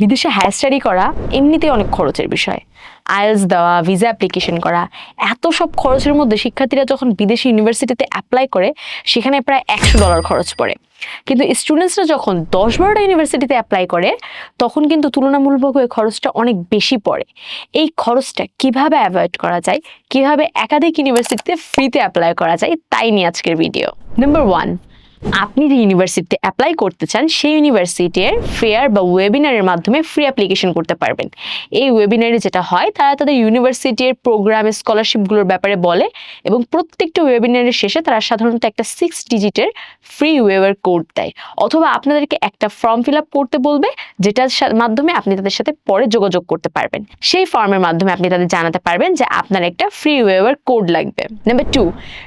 বিদেশে higher study করা এমনিতেই অনেক খরচের বিষয়। আইএলস দেওয়া ভিসা অ্যাপ্লিকেশন করা, এত সব খরচের মধ্যে শিক্ষার্থীরা যখন বিদেশি ইউনিভার্সিটিতে অ্যাপ্লাই করে, সেখানে প্রায় একশো ডলার খরচ পড়ে। কিন্তু স্টুডেন্টসরা যখন দশ বারোটা ইউনিভার্সিটিতে অ্যাপ্লাই করে, তখন কিন্তু তুলনামূলক তুলনামূলকভাবে খরচটা অনেক বেশি পড়ে। এই খরচটা কীভাবে অ্যাভয়েড করা যায়, কীভাবে একাধিক ইউনিভার্সিটিতে ফ্রিতে অ্যাপ্লাই করা যায়, তাই নিয়ে আজকের ভিডিও নাম্বার ওয়ান আপনি যে ইউনিভার্সিটিতে অ্যাপ্লাই করতে চান, সেই ইউনিভার্সিটির ফেয়ার বা ওয়েবিনারের মাধ্যমে ফ্রি অ্যাপ্লিকেশন করতে পারবেন। এই ওয়েবিনারে যেটা হয়, তারা তাদের ইউনিভার্সিটির প্রোগ্রামে স্কলারশিপগুলোর ব্যাপারে বলে এবং প্রত্যেকটা ওয়েবিনারের শেষে তারা সাধারণত একটা সিক্স ডিজিটের ফ্রি ওয়েবার কোড দেয়। অথবা আপনাদেরকে একটা ফর্ম ফিল আপ করতে বলবে যেটার মাধ্যমে আপনি তাদের সাথে পরে যোগাযোগ করতে পারবেন। সেই ফর্মের মাধ্যমে আপনি তাদের জানাতে পারবেন যে আপনার একটা ফ্রি ওয়েবার কোড লাগবে। নাম্বার টু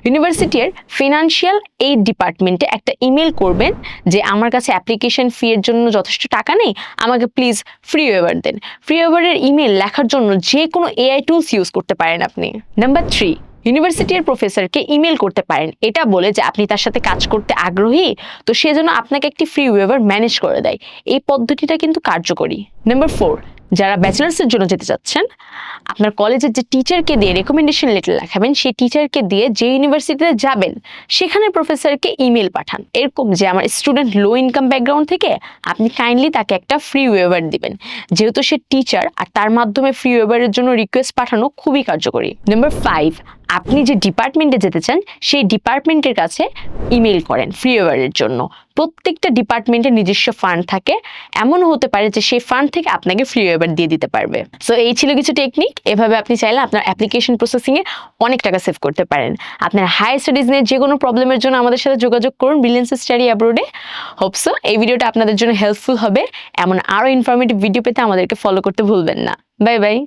ইউনিভার্সিটির ফিনান্সিয়াল এইড ডিপার্টমেন্টে একটা ইমেল করবেন যে, আমার কাছে অ্যাপ্লিকেশন ফি এর জন্য যথেষ্ট টাকা নেই, আমাকে প্লিজ ফ্রি ওয়েবার দেন। ফ্রি ওয়েবারের ইমেল লেখার জন্য যে কোনো এআই টুলস ইউজ করতে পারেন আপনি। নাম্বার থ্রি ইউনিভার্সিটির প্রফেসরকে ইমেল করতে পারেন। এটা বলে যে আপনি তার সাথে কাজ করতে আগ্রহী, তো সেজন্য আপনাকে একটি ফ্রি ওয়েবার ম্যানেজ করে দেয়। এই পদ্ধতিটা কিন্তু কার্যকরী। নাম্বার ফোর যারা ব্যাচেলার্সের জন্য যেতে চাচ্ছেন, আপনার কলেজের যে টিচারকে দিয়ে রেকমেন্ডেশন লেটার লেখাবেন, সেই টিচারকে দিয়ে যে ইউনিভার্সিটিতে যাবেন, সেখানে প্রফেসরকে ইমেল পাঠান। এরকম যে আমার স্টুডেন্ট লো ইনকাম ব্যাকগ্রাউন্ড থেকে আপনি কাইন্ডলি তাকে একটা ফ্রি ওয়েবার দিবেন। যেহেতু সে টিচার আর তার মাধ্যমে ফ্রি ওয়েভারের জন্য রিকোয়েস্ট পাঠানো খুবই কার্যকরী। নাম্বার ফাইভ আপনি যে ডিপার্টমেন্টে যেতে চান, সেই ডিপার্টমেন্টের কাছে ইমেল করেন ফ্রি ওয়েবারের জন্য। প্রত্যেকটা ডিপার্টমেন্টের নিজস্ব ফান্ড থাকে। এমনও হতে পারে যে সেই ফান্ড থেকে আপনাকে ফ্রি ওয়েবার দিয়ে দিতে পারবে। সো এই ছিল কিছু টেকনিক এভাবে আপনি চাইলে আপনার অ্যাপ্লিকেশন প্রসেসিংয়ে অনেক টাকা সেভ করতে পারেন। আপনার হায়ার স্টাডিজ নিয়ে যে কোনো প্রবলেমের জন্য আমাদের সাথে যোগাযোগ করুন ব্রিলিয়েন্স স্টাডি অ্যাব্রোডে হোপসো এই ভিডিওটা আপনাদের জন্য হেল্পফুল হবে। এমন আরও ইনফরমেটিভ ভিডিও পেতে আমাদেরকে ফলো করতে ভুলবেন না। Bye bye